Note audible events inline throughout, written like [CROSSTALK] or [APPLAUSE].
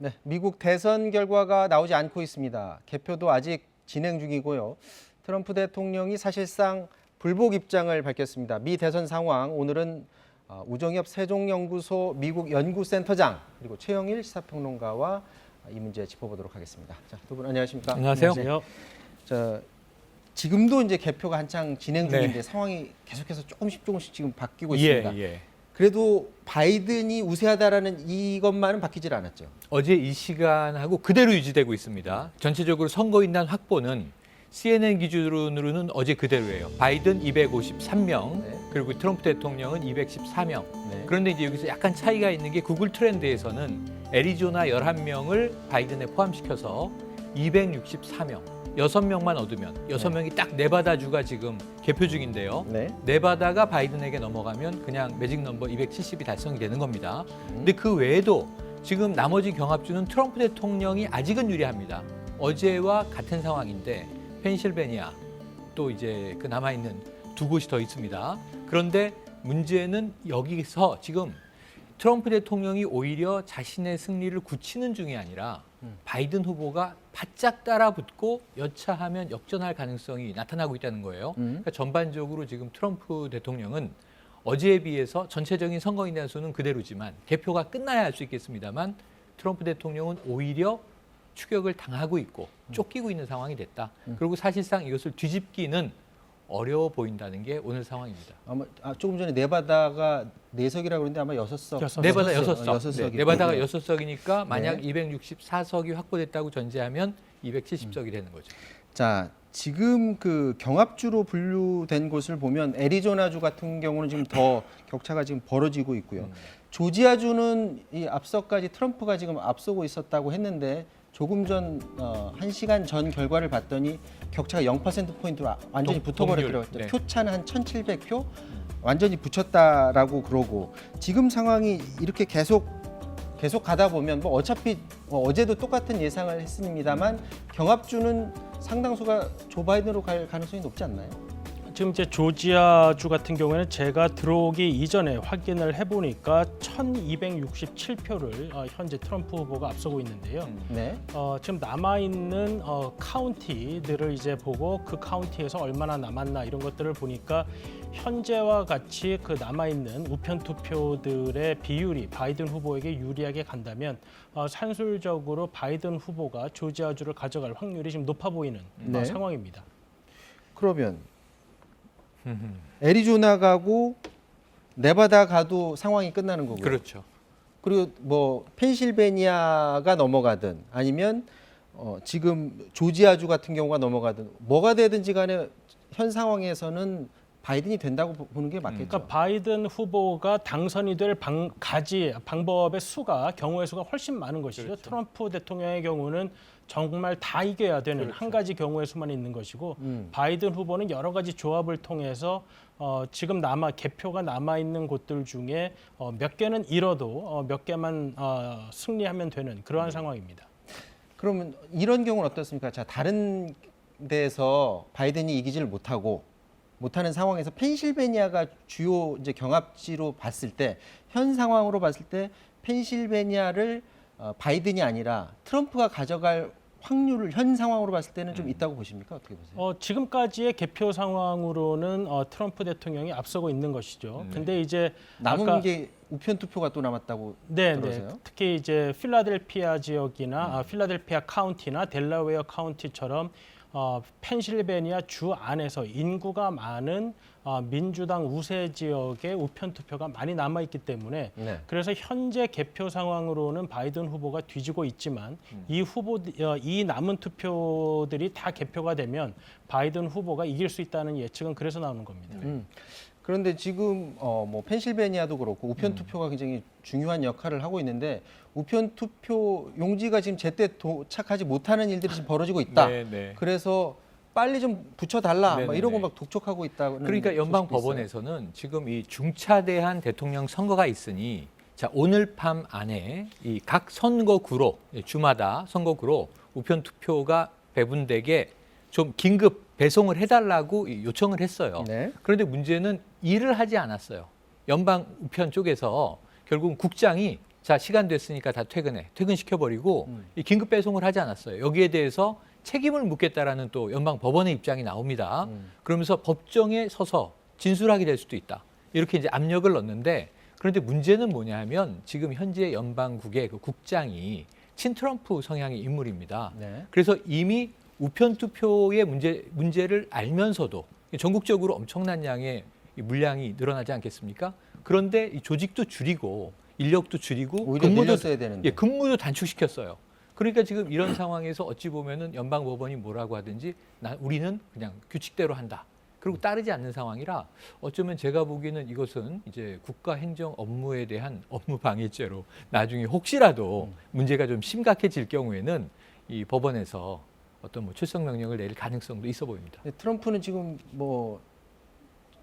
네, 미국 대선 결과가 나오지 않고 있습니다. 개표도 아직 진행 중이고요. 트럼프 대통령이 사실상 불복 입장을 밝혔습니다. 미 대선 상황 오늘은 어, 우정엽 세종연구소 미국 연구센터장 그리고 최영일 시사평론가와 이 문제 짚어보도록 하겠습니다. 자, 두 분 안녕하십니까? 안녕하세요. 안녕하세요. 자, 지금도 이제 개표가 한창 진행 중인데 네. 상황이 계속해서 조금씩 조금씩 지금 바뀌고 예, 있습니다. 예. 그래도 바이든이 우세하다라는 이것만은 바뀌질 않았죠. 어제 이 시간하고 그대로 유지되고 있습니다. 전체적으로 선거인단 확보는 CNN 기준으로는 어제 그대로예요. 바이든 253명, 네. 그리고 트럼프 대통령은 214명. 네. 그런데 이제 여기서 약간 차이가 있는 게 구글 트렌드에서는 애리조나 11명을 바이든에 포함시켜서 264명, 6명만 얻으면 6명이 딱 네바다주가 지금 개표 중인데요. 네. 네바다가 바이든에게 넘어가면 그냥 매직 넘버 270이 달성이 되는 겁니다. 음. 근데 그 외에도 지금 나머지 경합주는 트럼프 대통령이 아직은 유리합니다. 어제와 같은 상황인데 펜실베니아 또 이제 그 남아 있는 두 곳이 더 있습니다. 그런데 문제는 여기서 지금 트럼프 대통령이 오히려 자신의 승리를 굳히는 중이 아니라 음. 바이든 후보가 바짝 따라붙고 여차하면 역전할 가능성이 나타나고 있다는 거예요. 음. 그러니까 전반적으로 지금 트럼프 대통령은 어제에 비해서 전체적인 선거인단 수는 그대로지만 개표가 끝나야 할수 있겠습니다만 트럼프 대통령은 오히려 추격을 당하고 있고 쫓기고 있는 상황이 됐다. 음. 그리고 사실상 이것을 뒤집기는 어려워 보인다는 게 오늘 상황입니다. 아마 아, 조금 전에 네바다가 네 석이라고 그러는데 아마 여섯 석. 여섯 네바다 여섯 석, 석. 여섯 네, 석이고. 네바다가 네. 여섯 석이니까 만약 네. 264석이 확보됐다고 전제하면 270석이 되는 거죠. 자, 지금 그 경합주로 분류된 곳을 보면 애리조나주 같은 경우는 지금 더 격차가 지금 벌어지고 있고요. 음. 조지아주는 이 앞서까지 트럼프가 지금 앞서고 있었다고 했는데 조금 전 어, 1시간 전 결과를 봤더니 격차가 0% 포인트로 아- 완전히 동- 붙어버렸더라고요. 네. 표차는 한 1,700표 완전히 붙였다라고 그러고 지금 상황이 이렇게 계속 계속 가다 보면 뭐 어차피 어, 어제도 똑같은 예상을 했습니다만 경합주는 상당수가 조 바이든으로 갈 가능성이 높지 않나요? 지금 이제 조지아주 같은 경우에는 제가 들어오기 이전에 확인을 해보니까 1,267표를 어, 현재 트럼프 후보가 앞서고 있는데요. 음. 네. 어, 지금 남아 있는 어, 카운티들을 이제 보고 그 카운티에서 얼마나 남았나 이런 것들을 보니까 현재와 같이 그 남아 있는 우편 투표들의 비율이 바이든 후보에게 유리하게 간다면 어, 산술적으로 바이든 후보가 조지아주를 가져갈 확률이 지금 높아 보이는 어, 네. 상황입니다. 그러면 애리조나 가고 네바다 가도 상황이 끝나는 거고요. 그렇죠. 그리고 뭐 펜실베니아가 넘어가든 아니면 어, 지금 조지아주 같은 경우가 넘어가든 뭐가 되든지 간에 현 상황에서는 바이든이 된다고 보- 보는 게 맞겠죠. 그러니까 바이든 후보가 당선이 될 방, 가지 방법의 수가 경우의 수가 훨씬 많은 것이죠. 그렇죠. 트럼프 대통령의 경우는 정말 다 이겨야 되는 그렇죠. 한 가지 경우의 수만 있는 것이고 음. 바이든 후보는 여러 가지 조합을 통해서 어, 지금 남아 개표가 남아 있는 곳들 중에 어, 몇 개는 잃어도 어, 몇 개만 어, 승리하면 되는 그러한 상황입니다. 그러면 이런 경우는 어떻습니까? 자, 다른 데서 바이든이 이기지를 못하고 못하는 상황에서 펜실베니아가 주요 이제 경합지로 봤을 때 현 상황으로 봤을 때 펜실베니아를 어, 바이든이 아니라 트럼프가 가져갈 확률을 현 상황으로 봤을 때는 좀 있다고 보십니까? 어떻게 보세요? 어, 지금까지의 개표 상황으로는 어, 트럼프 대통령이 앞서고 있는 것이죠. 네. 근데 이제 남은 아까- 게 우편 투표가 또 남았다고 네, 네. 들어서요? 특히 이제 필라델피아 지역이나 아, 필라델피아 카운티나 델라웨어 카운티처럼 어, 펜실베니아 주 안에서 인구가 많은 어, 민주당 우세 지역의 우편 투표가 많이 남아 있기 때문에 네. 그래서 현재 개표 상황으로는 바이든 후보가 뒤지고 있지만 이 후보 어, 이 남은 투표들이 다 개표가 되면 바이든 후보가 이길 수 있다는 예측은 그래서 나오는 겁니다. 음. 그런데 지금 어, 뭐 펜실베니아도 그렇고 음. 우편 투표가 굉장히 중요한 역할을 하고 있는데 우편 투표 용지가 지금 제때 도착하지 못하는 일들이 지금 벌어지고 있다. 네, 네. 그래서 빨리 좀 붙여달라. 막 네네네. 이러고 막 독촉하고 있다는. 그러니까 연방. 법원에서는 지금 이 중차대한 대통령 선거가 있으니 자 오늘 밤 안에 이 각 선거구로 예, 주마다 선거구로 우편 투표가 배분되게 좀 긴급 배송을 해달라고 이 요청을 했어요. 네. 그런데 문제는 일을 하지 않았어요. 연방 우편 쪽에서 결국 국장이 자 시간 됐으니까 다 퇴근해 퇴근시켜 버리고 음. 이 긴급 배송을 하지 않았어요. 여기에 대해서 책임을 묻겠다라는 또 연방 법원의 입장이 나옵니다. 음. 그러면서 법정에 서서 진술하게 될 수도 있다. 이렇게 이제 압력을 넣는데 그런데 문제는 뭐냐면 지금 현재 연방국의 그 국장이 친트럼프 성향의 인물입니다. 네. 그래서 이미 우편 투표의 문제 문제를 알면서도 전국적으로 엄청난 양의 이 물량이 늘어나지 않겠습니까? 그런데 이 조직도 줄이고 인력도 줄이고 근무도 늘렸어야 되는데. 예, 근무도 단축시켰어요. 그러니까 지금 이런 [CLEARS THROAT] 상황에서 어찌 보면은 연방 법원이 뭐라고 하든지 나, 우리는 그냥 규칙대로 한다. 그리고 따르지 않는 상황이라 어쩌면 제가 보기에는 이것은 이제 국가 행정 업무에 대한 [LAUGHS] 업무 방해죄로 나중에 혹시라도 문제가 좀 심각해질 경우에는 이 법원에서 어떤 뭐 출석 명령을 내릴 가능성도 있어 보입니다. 근데 트럼프는 지금 뭐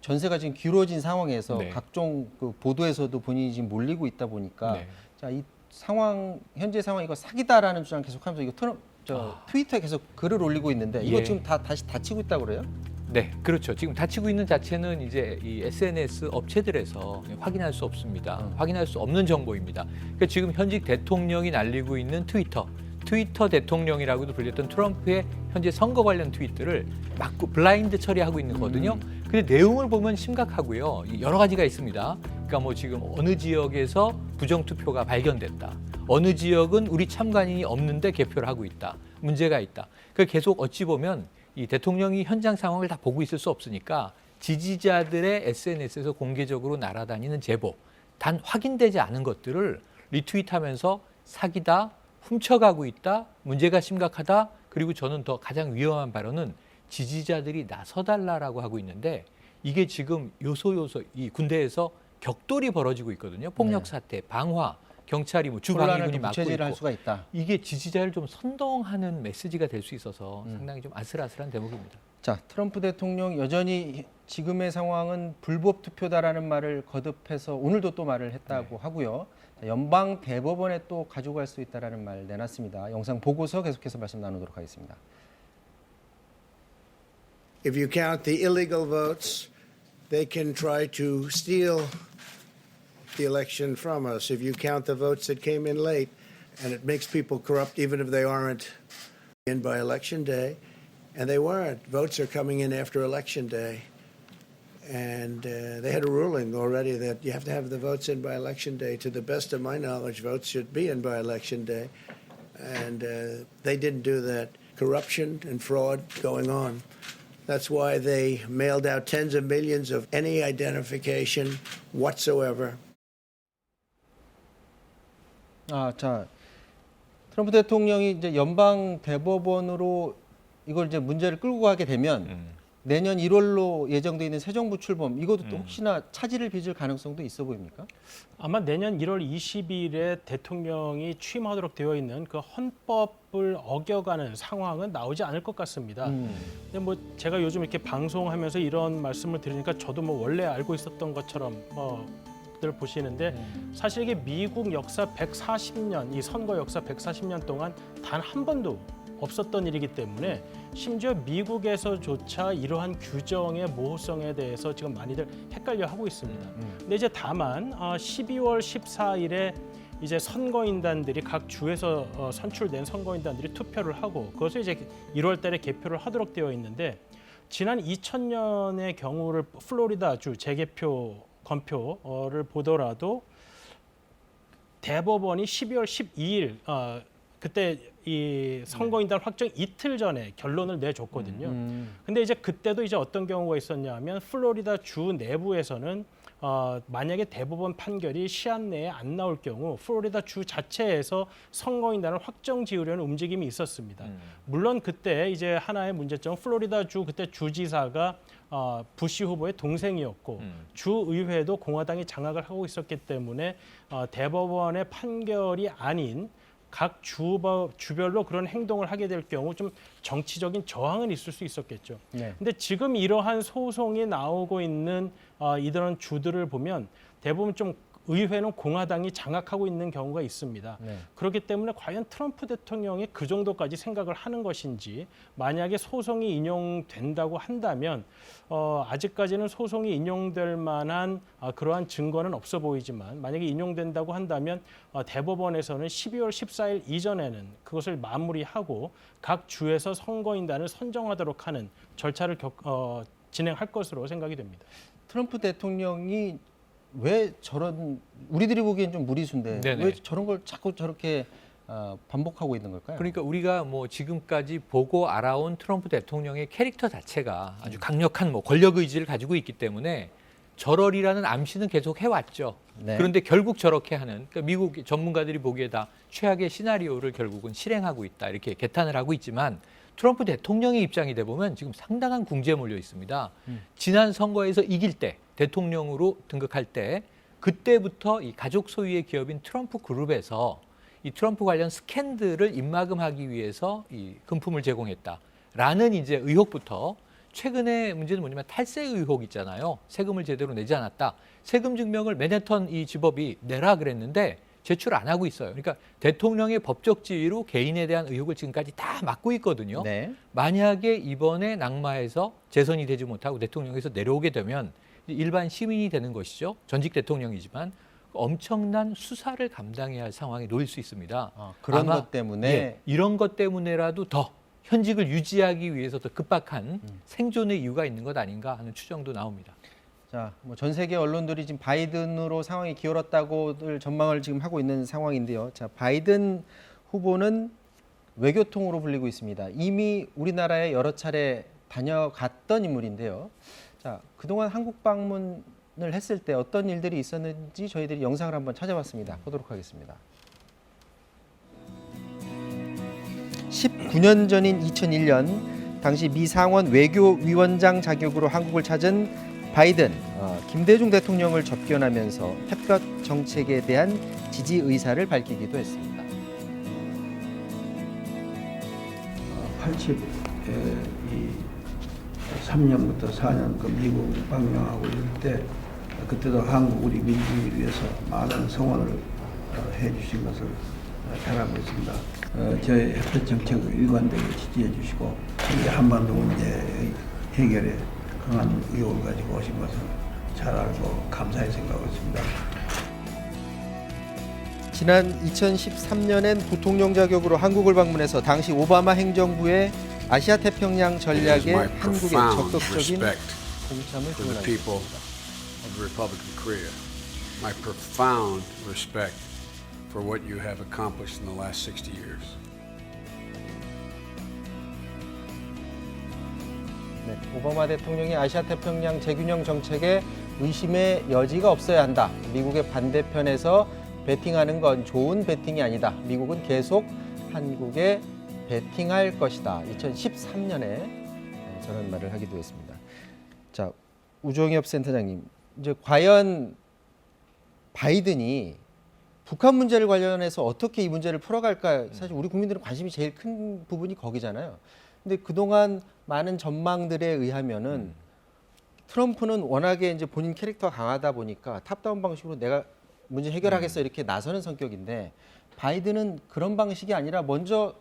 전세가 지금 길어진 상황에서 네. 각종 그 보도에서도 본인이 지금 몰리고 있다 보니까 네. 자 이 상황 현재 상황 이거 사기다라는 주장 계속하면서 이거 트럼 저 아. 트위터에 계속 글을 올리고 있는데 이거 예. 지금 다 다시 닫히고 있다 고 그래요? 네, 그렇죠. 지금 다치고 있는 자체는 이제 이 SNS 업체들에서 확인할 수 없습니다. 음. 확인할 수 없는 정보입니다. 그러니까 지금 현직 대통령이 날리고 있는 트위터, 트위터 대통령이라고도 불렸던 트럼프의 현재 선거 관련 트윗들을 막고 블라인드 처리하고 있는 거거든요. 근데 내용을 보면 심각하고요. 이 여러 가지가 있습니다. 그러니까 뭐 지금 어느 지역에서 부정 투표가 발견됐다. 어느 지역은 우리 참관인이 없는데 개표를 하고 있다. 문제가 있다. 그 계속 어찌 보면 이 대통령이 현장 상황을 다 보고 있을 수 없으니까 지지자들의 SNS에서 공개적으로 날아다니는 제보, 단 확인되지 않은 것들을 리트윗하면서 사기다, 훔쳐가고 있다, 문제가 심각하다, 그리고 저는 더 가장 위험한 발언은 지지자들이 나서달라라고 하고 있는데 이게 지금 요소 요소 이 군대에서 격돌이 벌어지고 있거든요. 폭력 네. 사태, 방화, 경찰이 뭐 주방위군이 좀 막고 있고 수가 있다. 이게 지지자를 좀 선동하는 메시지가 될 수 있어서 음. 상당히 좀 아슬아슬한 대목입니다. 자 트럼프 대통령 여전히 지금의 상황은 불법 투표다라는 말을 거듭해서 오늘도 또 말을 했다고 하고요. 자, 연방 대법원에 또 가져갈 수 있다라는 말 내놨습니다. 영상 보고서 계속해서 말씀 나누도록 하겠습니다. If you count the illegal votes, they can try to steal the election from us. If you count the votes that came in late, and it makes people corrupt even if they aren't in by election day, and they weren't. Votes are coming in after election day. And uh, they had a ruling already that you have to have the votes in by election day. To the best of my knowledge, votes should be in by election day. And uh, they didn't do that. Corruption and fraud going on. That's why they mailed out tens of millions of any identification whatsoever. 아, 자 트럼프 대통령이 이제 연방 대법원으로 이걸 이제 문제를 끌고 가게 되면 내년 1월로 예정돼 있는 새 정부 출범 이것도 또 혹시나 차질을 빚을 가능성도 있어 보입니까? 아마 내년 1월 20일에 대통령이 취임하도록 되어 있는 그 헌법을 어겨가는 상황은 나오지 않을 것 같습니다. 음. 근데 뭐 제가 요즘 이렇게 방송하면서 이런 말씀을 드리니까 저도 뭐 원래 알고 있었던 것처럼 뭐들 보시는데 사실 이게 미국 역사 140년 이 선거 역사 140년 동안 단 한 번도 없었던 일이기 때문에 심지어 미국에서조차 이러한 규정의 모호성에 대해서 지금 많이들 헷갈려 하고 있습니다. 근데 이제 다만 어, 12월 14일에 이제 선거인단들이 각 주에서 어, 선출된 선거인단들이 투표를 하고 그것을 이제 1월 달에 개표를 하도록 되어 있는데 지난 2000년의 경우를 플로리다주 재개표 건표를 보더라도 대법원이 12월 12일 어, 그때 이 선거인단 확정 이틀 전에 결론을 내줬거든요. 음. 근데 이제 그때도 이제 어떤 경우가 있었냐면 플로리다 주 내부에서는 어, 만약에 대법원 판결이 시한 내에 안 나올 경우 플로리다 주 자체에서 선거인단을 확정 지으려는 움직임이 있었습니다. 물론 그때 이제 하나의 문제점 플로리다 주 그때 주지사가 어, 부시 후보의 동생이었고 음. 주 의회도 공화당이 장악을 하고 있었기 때문에 어, 대법원의 판결이 아닌 각 주버, 주별로 그런 행동을 하게 될 경우 좀 정치적인 저항은 있을 수 있었겠죠. 네. 근데 지금 이러한 소송이 나오고 있는 어, 이런 주들을 보면 대부분 좀 의회는 공화당이 장악하고 있는 경우가 있습니다. 네. 그렇기 때문에 과연 트럼프 대통령이 그 정도까지 생각을 하는 것인지 만약에 소송이 인용된다고 한다면 어, 아직까지는 소송이 인용될 만한 어, 그러한 증거는 없어 보이지만 만약에 인용된다고 한다면 어, 대법원에서는 12월 14일 이전에는 그것을 마무리하고 각 주에서 선거인단을 선정하도록 하는 절차를 격, 어, 진행할 것으로 생각이 됩니다. 트럼프 대통령이 왜 저런 우리들이 보기엔 좀 무리수인데 네네. 왜 저런 걸 자꾸 저렇게 어, 반복하고 있는 걸까요? 그러니까 우리가 뭐 지금까지 보고 알아온 트럼프 대통령의 캐릭터 자체가 아주 강력한 뭐 권력 의지를 가지고 있기 때문에 저럴이라는 암시는 계속 해왔죠. 네. 그런데 결국 저렇게 하는 그러니까 미국 전문가들이 보기에 다 최악의 시나리오를 결국은 실행하고 있다 이렇게 개탄을 하고 있지만 트럼프 대통령의 입장이 돼 보면 지금 상당한 궁지에 몰려 있습니다. 지난 선거에서 이길 때 대통령으로 등극할 때 그때부터 이 가족 소유의 기업인 트럼프 그룹에서 이 트럼프 관련 스캔들을 입막음하기 위해서 이 금품을 제공했다라는 이제 의혹부터 최근에 문제는 뭐냐면 탈세 의혹 있잖아요. 세금을 제대로 내지 않았다. 세금 증명을 맨해튼 이 지법이 내라 그랬는데 제출 안 하고 있어요. 그러니까 대통령의 법적 지위로 개인에 대한 의혹을 지금까지 다 막고 있거든요. 네. 만약에 이번에 낙마해서 재선이 되지 못하고 대통령에서 내려오게 되면 일반 시민이 되는 것이죠. 전직 대통령이지만 엄청난 수사를 감당해야 할 상황에 놓일 수 있습니다. 어, 그런 것 때문에 예, 이런 것 때문에라도 더 현직을 유지하기 위해서 더 급박한 음. 생존의 이유가 있는 것 아닌가 하는 추정도 나옵니다. 자, 뭐 전 세계 언론들이 지금 바이든으로 상황이 기울었다고들 전망을 지금 하고 있는 상황인데요. 자, 바이든 후보는 외교통으로 불리고 있습니다. 이미 우리나라에 여러 차례 다녀갔던 인물인데요. 자, 그동안 한국 방문을 했을 때 어떤 일들이 있었는지 저희들이 영상을 한번 찾아봤습니다. 보도록 하겠습니다. 19년 전인 2001년 당시 미 상원 외교위원장 자격으로 한국을 찾은 바이든 어, 김대중 대통령을 접견하면서 햇볕 정책에 대한 지지 의사를 밝히기도 했습니다. 83년부터 4년 그 미국 방명하고 이럴 때 그때도 한국 우리 민주주의를 위해서 많은 성원을 어, 해주신 것을 어, 잘하고 있습니다. 어, 저희 햇볕 정책을 일관되게 지지해 주시고 한반도 문제 해결에 강한 의욕을 가지고 오신 것을 잘 알고 감사히 생각하고 있습니다. 지난 2013년엔 부통령 자격으로 한국을 방문해서 당시 오바마 행정부의 아시아 태평양 전략에 my 한국의 profound 적극적인 respect 공참을 있습니다. 네, 오바마 대통령이 아시아 태평양 재균형 정책에 의심의 여지가 없어야 한다. 미국의 반대편에서 베팅하는 건 좋은 베팅이 아니다. 미국은 계속 한국에 베팅할 것이다. 2013년에 저런 말을 하기도 했습니다. 자, 우종엽 센터장님, 이제 과연 바이든이 북한 문제를 관련해서 어떻게 이 문제를 풀어갈까 사실 우리 국민들은 관심이 제일 큰 부분이 거기잖아요. 근데 그동안 많은 전망들에 의하면은 트럼프는 워낙에 이제 본인 캐릭터가 강하다 보니까 탑다운 방식으로 내가 문제 해결하겠어 이렇게 나서는 성격인데 바이든은 그런 방식이 아니라 먼저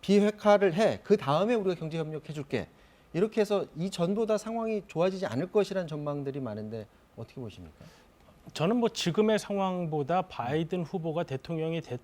비핵화를 해. 그 다음에 우리가 경제 협력 해 줄게. 이렇게 해서 이 전보다 상황이 좋아지지 않을 것이라는 전망들이 많은데 어떻게 보십니까? 저는 뭐 지금의 상황보다 바이든 후보가 대통령이 됐,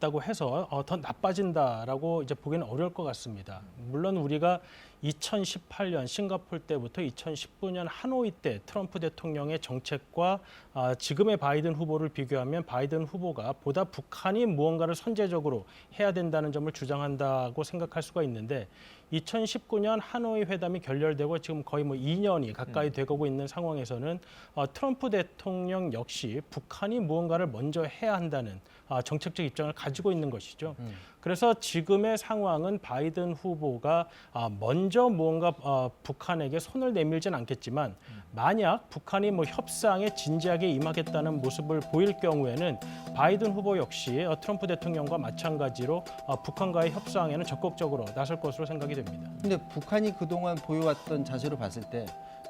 다고 해서 어, 더 나빠진다라고 이제 보기는 어려울 것 같습니다. 물론 우리가 2018년 싱가폴 때부터 2019년 하노이 때 트럼프 대통령의 정책과 아, 지금의 바이든 후보를 비교하면 바이든 후보가 보다 북한이 무언가를 선제적으로 해야 된다는 점을 주장한다고 생각할 수가 있는데 2019년 하노이 회담이 결렬되고 지금 거의 뭐 2년이 가까이 돼가고 있는 상황에서는 어, 트럼프 대통령 역시 북한이 무언가를 먼저 해야 한다는 아, 정책적 입장을 가지고 있는 것이죠. 그래서 지금의 상황은 바이든 후보가 아, 먼저 무언가 어, 북한에게 손을 내밀진 않겠지만 만약 북한이 뭐 협상에 진지하게 임하겠다는 모습을 보일 경우에는 바이든 후보 역시 어, 트럼프 대통령과 마찬가지로 어, 북한과의 협상에는 적극적으로 나설 것으로 생각이 됩니다. 근데 북한이 그동안 보여왔던 자세로 봤을 때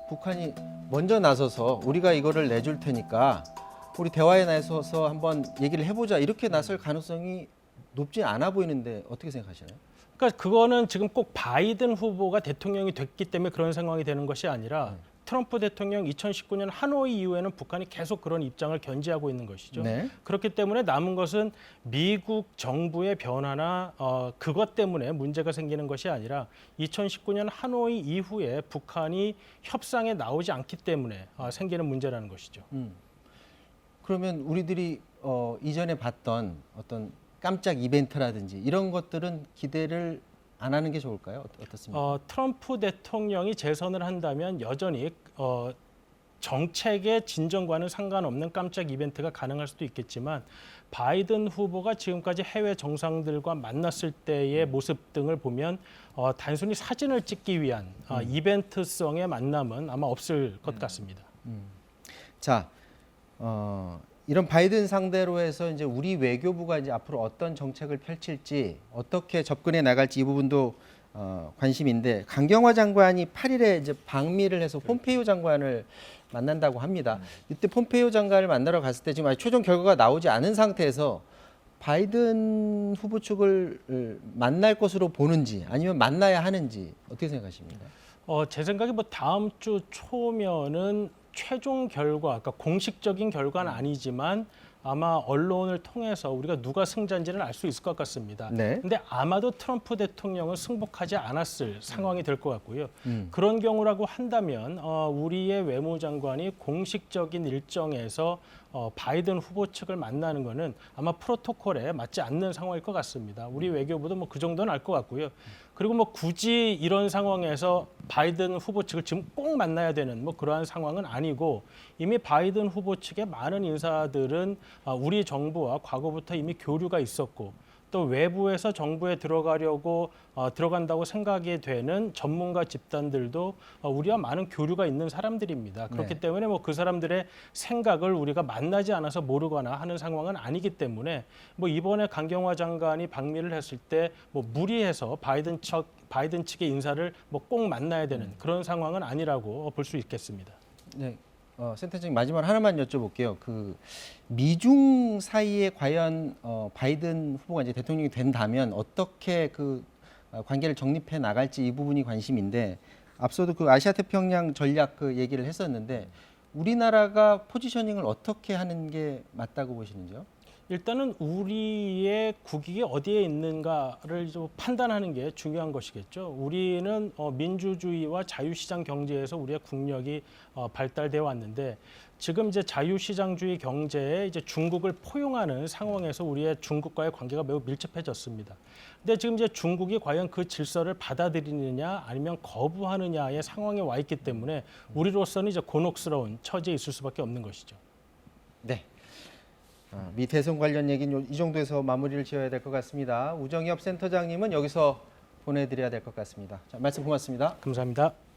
북한이 먼저 나서서 우리가 이거를 내줄 테니까 우리 대화에 나서서 한번 얘기를 해보자 이렇게 나설 가능성이 높지 않아 보이는데 어떻게 생각하시나요? 그러니까 그거는 지금 꼭 바이든 후보가 대통령이 됐기 때문에 그런 상황이 되는 것이 아니라 트럼프 대통령 2019년 하노이 이후에는 북한이 계속 그런 입장을 견지하고 있는 것이죠. 네. 그렇기 때문에 남은 것은 미국 정부의 변화나 어, 그것 때문에 문제가 생기는 것이 아니라 2019년 하노이 이후에 북한이 협상에 나오지 않기 때문에 어, 생기는 문제라는 것이죠. 음. 그러면 우리들이 어, 이전에 봤던 어떤 깜짝 이벤트라든지 이런 것들은 기대를 안 하는 게 좋을까요? 어떻- 어떻습니까? 어, 트럼프 대통령이 재선을 한다면 여전히 어, 정책의 진전과는 상관없는 깜짝 이벤트가 가능할 수도 있겠지만 바이든 후보가 지금까지 해외 정상들과 만났을 때의 모습 등을 보면 어, 단순히 사진을 찍기 위한 어, 이벤트성의 만남은 아마 없을 것 같습니다. 자, 어, 이런 바이든 상대로 해서 이제 우리 외교부가 이제 앞으로 어떤 정책을 펼칠지 어떻게 접근해 나갈지 이 부분도 어, 관심인데 강경화 장관이 8일에 이제 방미를 해서 폼페이오 장관을 만난다고 합니다. 이때 폼페이오 장관을 만나러 갔을 때 지금 아직 최종 결과가 나오지 않은 상태에서 바이든 후보 측을 을, 만날 것으로 보는지 아니면 만나야 하는지 어떻게 생각하십니까? 어, 제 생각에 뭐 다음 주 초면은 최종 결과, 그러니까 공식적인 결과는 아니지만 아마 언론을 통해서 우리가 누가 승자인지는 알 수 있을 것 같습니다. 네. 근데 아마도 트럼프 대통령은 승복하지 않았을 상황이 될 것 같고요. 음. 그런 경우라고 한다면 어, 우리의 외무장관이 공식적인 일정에서 어, 바이든 후보 측을 만나는 것은 아마 프로토콜에 맞지 않는 상황일 것 같습니다. 우리 외교부도 뭐 그 정도는 알 것 같고요. 그리고 뭐 굳이 이런 상황에서 바이든 후보 측을 지금 꼭 만나야 되는 뭐 그러한 상황은 아니고 이미 바이든 후보 측의 많은 인사들은 아, 우리 정부와 과거부터 이미 교류가 있었고 또 외부에서 정부에 들어가려고 어, 들어간다고 생각이 되는 전문가 집단들도 어, 우리와 많은 교류가 있는 사람들입니다. 그렇기 네. 때문에 뭐 그 사람들의 생각을 우리가 만나지 않아서 모르거나 하는 상황은 아니기 때문에 뭐 이번에 강경화 장관이 방미를 했을 때 뭐 무리해서 바이든 측 바이든 측의 인사를 뭐 꼭 만나야 되는 그런 상황은 아니라고 볼 수 있겠습니다. 네, 어, 센터장님 마지막 하나만 여쭤볼게요. 그 미중 사이에 과연 어, 바이든 후보가 이제 대통령이 된다면 어떻게 그 어, 관계를 정립해 나갈지 이 부분이 관심인데 앞서도 그 아시아 태평양 전략 그 얘기를 했었는데 우리나라가 포지셔닝을 어떻게 하는 게 맞다고 보시는지요? 일단은 우리의 국익이 어디에 있는가를 좀 판단하는 게 중요한 것이겠죠. 우리는 어, 민주주의와 자유시장 경제에서 우리의 국력이 어, 발달되어 왔는데 지금 이제 자유시장주의 경제에 이제 중국을 포용하는 상황에서 우리의 중국과의 관계가 매우 밀접해졌습니다. 근데 지금 이제 중국이 과연 그 질서를 받아들이느냐 아니면 거부하느냐의 상황에 와 있기 때문에 우리로서는 이제 곤혹스러운 처지에 있을 수밖에 없는 것이죠. 네. 아, 미 대선 관련 얘기는 요- 이 정도에서 마무리를 지어야 될 것 같습니다. 우정엽 센터장님은 여기서 보내드려야 될 것 같습니다. 자, 말씀 고맙습니다. 감사합니다.